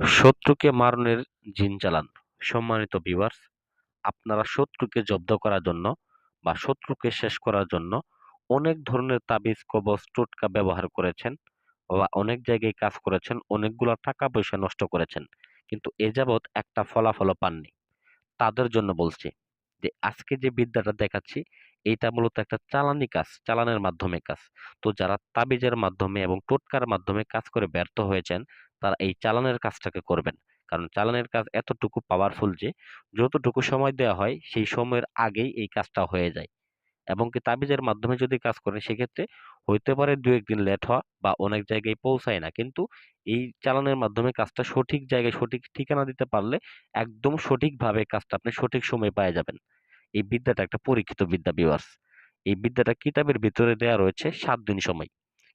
শত্রুকে মারণের জিন চালান। সম্মানিত ভিউয়ার্স, আপনারা শত্রুকে জব্দ করার জন্য বা শত্রুকে শেষ করার জন্য অনেক ধরনের তাবিজ, কবজ, টোটকা ব্যবহার করেছেন বা অনেক জায়গায় কাজ করেছেন, অনেকগুলা টাকা-পয়সা নষ্ট করেছেন। কিন্তু এ যাবৎ একটা ফলাফলও পাননি। তাদের জন্য বলছি যে আজকে যে বিদ্যাটা দেখাচ্ছি এইটা মূলত একটা চালানি কাজ, চালানের মাধ্যমে কাজ। তো যারা তাবিজের মাধ্যমে এবং টোটকার মাধ্যমে কাজ করে ব্যর্থ হয়েছেন, তারা এই চালানের কাজটাকে করবেন। কারণ চালানের কাজ এতটুকু পাওয়ারফুল যে, যতটুকু সময় দেওয়া হয়, সেই সময়ের আগেই এই কাজটা হয়ে যায়। এবং কি তাবিজের মাধ্যমে যদি কাজ করেন, সেক্ষেত্রে হইতে পারে দু একদিন লেট হওয়া বা অনেক জায়গায় পৌঁছায় না। কিন্তু এই চালানের মাধ্যমে কাজটা সঠিক জায়গায় সঠিক ঠিকানা দিতে পারলে একদম সঠিকভাবে কাজটা আপনি সঠিক সময়ে পায়ে যাবেন। এই বিদ্যাটা একটা পরীক্ষিত বিদ্যা ভিউয়ার্স। এই বিদ্যাটা কিতাবের ভিতরে দেয়া রয়েছে সাত দিন সময়।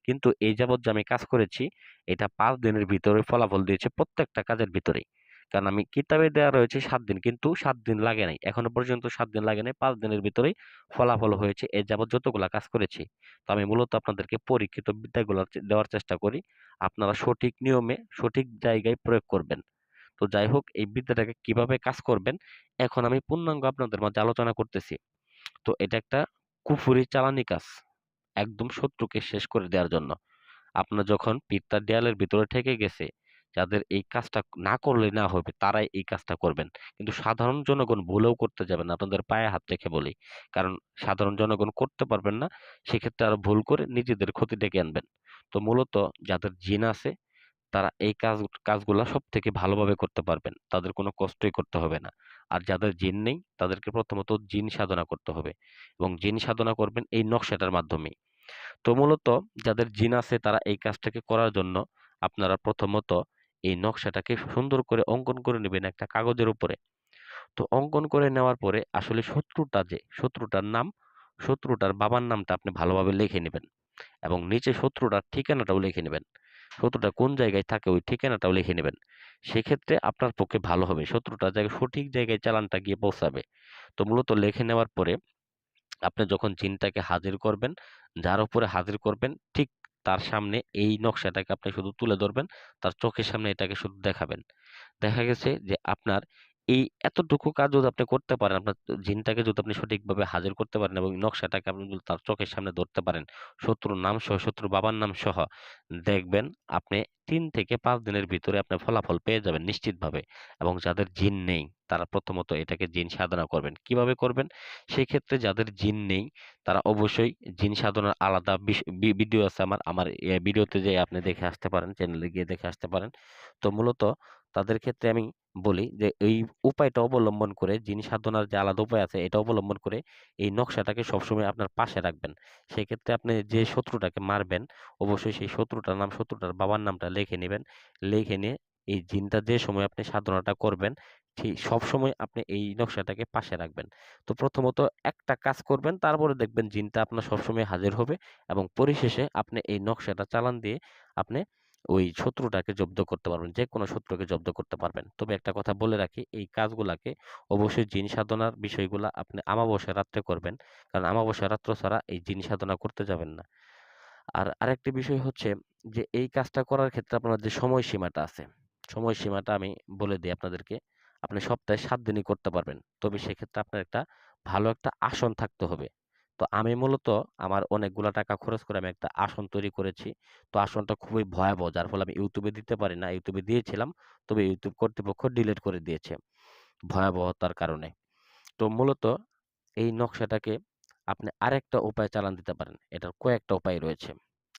কিন্তু এই যাবৎ যে আমি কাজ করেছি, এটা পাঁচ দিনের ভিতরে ফলাফল দিয়েছে প্রত্যেকটা কাজের ভিতরেই। কারণ আমি কিতাবে দেওয়া রয়েছে সাত দিন, কিন্তু সাত দিন লাগে নাই। এখনও পর্যন্ত সাত দিন লাগে নাই। পাঁচ দিনের ভিতরেই ফলাফল হয়েছে এ যাবৎ যতগুলা কাজ করেছি। তো আমি মূলত আপনাদেরকে পরীক্ষিত বিদ্যাগুলো দেওয়ার চেষ্টা করি। আপনারা সঠিক নিয়মে, সঠিক জায়গায় প্রয়োগ করবেন। তো যাই হোক, এই বিদ্যাটাকে কীভাবে কাজ করবেন, এখন আমি পূর্ণাঙ্গ আপনাদের মাঝে আলোচনা করতেছি। তো এটা একটা কুফুরি চালানি কাজ। একদম শত্রুকে শেষ করে দেওয়ার জন্য। আপনার যখন পিঠটা দেয়ালের ভিতরে ঠেকে গেছে, যাদের এই কাজটা না করলে না হবে তারাই এই কাজটা করবেন। কিন্তু সাধারণ জনগণ ভুলেও করতে যাবেন। আপনাদের পায়ে হাত রেখে বলি। কারণ সাধারণ জনগণ করতে পারবেন না। সেক্ষেত্রে আরও ভুল করে নিজেদের ক্ষতি ডেকে আনবেন। তো মূলত যাদের জিন আছে তারা এই কাজ কাজগুলা সবথেকে ভালোভাবে করতে পারবেন। তাদের কোনো কষ্টই করতে হবে না। আর যাদের জিন নেই তাদেরকে প্রথমত জিন সাধনা করতে হবে এবং জিন সাধনা করবেন এই নকশাটার মাধ্যমেই। তো মূলত যাদের জিন আছে তারা এই কাজটাকে করার জন্য আপনারা প্রথমত এই নকশাটাকে সুন্দর করে অঙ্কন করে নেবেন একটা কাগজের উপরে। তো অঙ্কন করে নেওয়ার পরে আসলে শত্রুটা যে, শত্রুটার নাম, শত্রুটার বাবার নামটা আপনি ভালোভাবে লিখে নেবেন এবং নিচে শত্রুটার ঠিকানাটাও লিখে নিবেন। শত্রুটা কোন জায়গায় থাকে ওই ঠিকানাটাও লিখে নেবেন সেক্ষেত্রে আপনার পক্ষে ভালো হবে। শত্রুটা জায়গায় সঠিক জায়গায় চালানটা গিয়ে পৌঁছাবে। তো মূলত লিখে নেওয়ার পরে আপনি যখন চিনটাকে হাজির করবেন, যার উপরে হাজির করবেন ঠিক তার সামনে এই নকশাটাকে আপনি শুধু তুলে ধরবেন। তার চোখের সামনে এটাকে শুধু দেখাবেন। দেখা গেছে যে আপনার এই এতটুকু কাজ যদি আপনি করতে পারেন, আপনার জিনটাকে যদি আপনি সঠিকভাবে হাজির করতে পারেন এবং নকশাটাকে আপনি যদি তার চোখের সামনে ধরতে পারেন, শত্রুর নাম সহ, শত্রুর বাবার নাম সহ, দেখবেন আপনি তিন থেকে পাঁচ দিনের ভিতরে আপনি ফলাফল পেয়ে যাবেন নিশ্চিতভাবে। এবং যাদের জিন নেই তারা প্রথমত এটাকে জিন সাধনা করবেন। কীভাবে করবেন? সেক্ষেত্রে যাদের জিন নেই তারা অবশ্যই জিন সাধনার আলাদা ভিডিও আছে আমার। আমার ভিডিওতে যেয়ে আপনি দেখে আসতে পারেন, চ্যানেলে গিয়ে দেখে আসতে পারেন। তো মূলত তাদের ক্ষেত্রে আমি বলি যে এই উপায়টা অবলম্বন করে যিনি সাধনার যে আলাদা উপায় আছে এটা অবলম্বন করে এই নকশাটাকে সবসময় আপনার পাশে রাখবেন। সেক্ষেত্রে আপনি যে শত্রুটাকে মারবেন অবশ্যই সেই শত্রুটার নাম, শত্রুটার বাবার নামটা লিখে নেবেন লিখে নিয়ে এই জিনটা যে সময় আপনি সাধনাটা করবেন ঠিক সবসময় আপনি এই নকশাটাকে পাশে রাখবেন। তো প্রথমত একটা কাজ করবেন তারপরে দেখবেন জিনটা আপনার সবসময় হাজির হবে এবং পরিশেষে আপনি এই নকশাটা চালান দিয়ে আপনি ওই শত্রুটাকে জব্দ করতে পারবেন। যে কোনো শত্রুকে জব্দ করতে পারবেন। তবে একটা কথা বলে রাখি এই কাজগুলাকে অবশ্যই জিন সাধনার বিষয়গুলা আপনি আমাবস্যার রাত্রে করবেন। কারণ আমাবস্যার রাত্র ছাড়া এই জিন সাধনা করতে যাবেন না। আর আরেকটি বিষয় হচ্ছে যে এই কাজটা করার ক্ষেত্রে আপনার যে সময়সীমাটা আছে, সময়সীমাটা আমি বলে দিই আপনাদেরকে। আপনি সপ্তাহে সাত দিনই করতে পারবেন। তবে সেক্ষেত্রে আপনার একটা ভালো একটা আসন থাকতে হবে। তো আমি মূলত আমার অনেকগুলা টাকা খরচ করে আমি একটা আসন তৈরি করেছি। তো আসনটা খুবই ভয়াবহ যার ফলে আমি ইউটিউবে দিতে পারি না। ইউটিউবে দিয়েছিলাম। তবে ইউটিউব কর্তৃপক্ষ ডিলিট করে দিয়েছে। ভয়াবহতার কারণে। তো মূলত এই নকশাটাকে আপনি আরেকটা উপায় চালান দিতে পারেন। এটার কয়েকটা উপায় রয়েছে।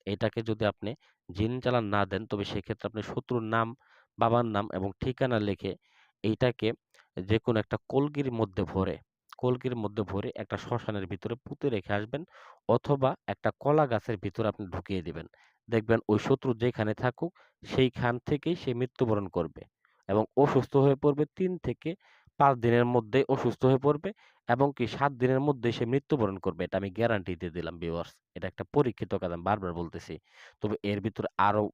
এটাকে যদি আপনি জিন চালান না দেন তবে সেক্ষেত্রে আপনি শত্রুর নাম, বাবার নাম এবং ঠিকানা লিখে এইটাকে যে কোনো একটা কলগির মধ্যে ভরে, কলগির মধ্যে ভরে একটা শ্মশানের ভিতরে পুঁতে রেখে আসবেন অথবা একটা কলা গাছের ভিতরে আপনি ঢুকিয়ে দিবেন। দেখবেন ওই শত্রু যেখানে থাকুক সেইখান থেকেই সে মৃত্যুবরণ করবে এবং অসুস্থ হয়ে পড়বে তিন থেকে পাঁচ দিনের মধ্যে অসুস্থ হয়ে পড়বে এবং কি সাত দিনের মধ্যেই সে মৃত্যুবরণ করবে। এটা আমি গ্যারান্টি দিয়ে দিলাম ভিউয়ার্স। এটা একটা পরীক্ষিত কাজ, আমি বারবার বলতেছি। তবে এর ভিতরে আরও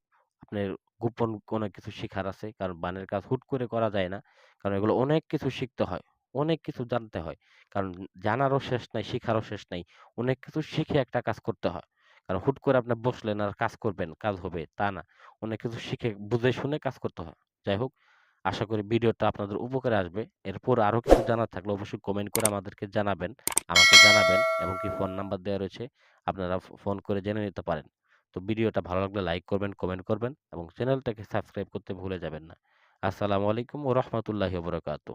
আপনার গোপন কোনো কিছু শিখার আছে। কারণ বানের কাজ হুট করে করা যায় না। কারণ এগুলো অনেক কিছু শিখতে হয়। অনেক কিছু জানতে হয়। কারণ জানারও শেষ নাই, শেখারও শেষ নাই। অনেক কিছু শিখে একটা কাজ করতে হয়। কারণ হুট করে আপনি বসলেন আর কাজ করবেন, কাজ হবে তা না। অনেক কিছু শিখে বুঝে শুনে কাজ করতে হয়। যাই হোক আশা করি ভিডিওটা আপনাদের উপকারে আসবে এরপর আরও কিছু জানার থাকলে অবশ্যই কমেন্ট করে আমাদেরকে জানাবেন আমাকে জানাবেন এবং কি ফোন নাম্বার দেওয়া রয়েছে আপনারা ফোন করে জেনে নিতে পারেন তো ভিডিওটা ভালো লাগলে লাইক করবেন কমেন্ট করবেন এবং চ্যানেলটাকে সাবস্ক্রাইব করতে ভুলে যাবেন না আসসালামু আলাইকুম ও রহমতুল্লাহি বরকাত